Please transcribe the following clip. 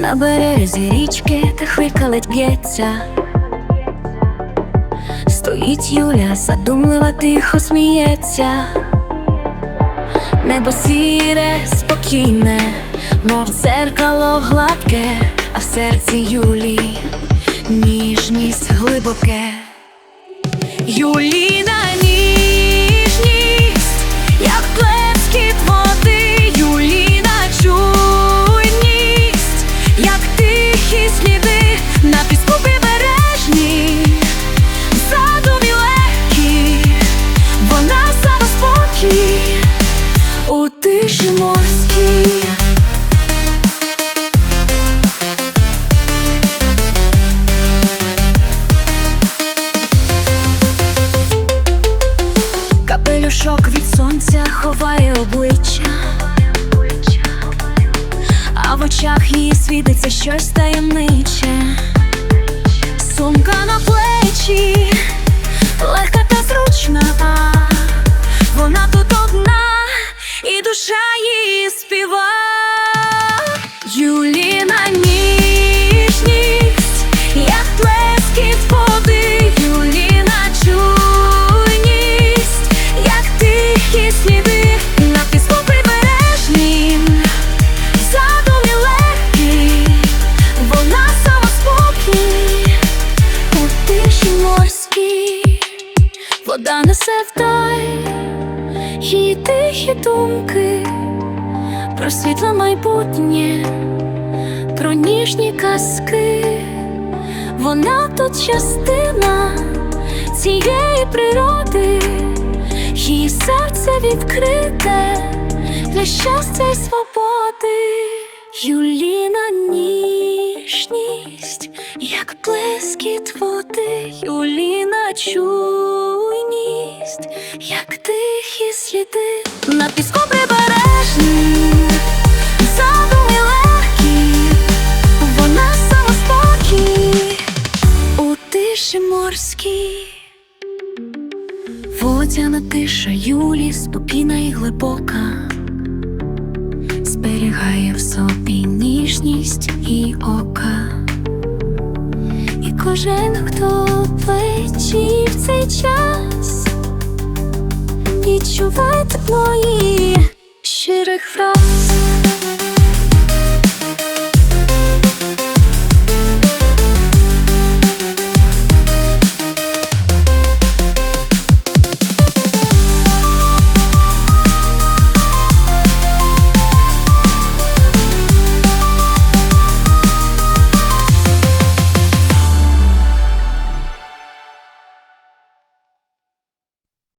На березі річки та хвилька ледь б'ється. Стоїть Юля, задумлива, тихо сміється. Небо сіре, спокійне, мов зеркало гладке, а в серці Юлі ніжність глибоке. Юліна Капелюшок від сонця ховає обличчя, а в очах її світиться щось таємниче. Вода несе вдай, її тихі думки про світле майбутнє, про ніжні казки. Вона тут частина цієї природи, її серце відкрите для щастя й свободи. Юліна ніжність, як плескіт води, Юліна як тихі сліди на піску прибережні, задумі легкі, вона сама спокій у тиші морській. Водяна тиша Юлі спокійна і глибока, зберігає в собі ніжність і ока. І кожен, хто плечі в цей час відчуває тепло її щирих фраз.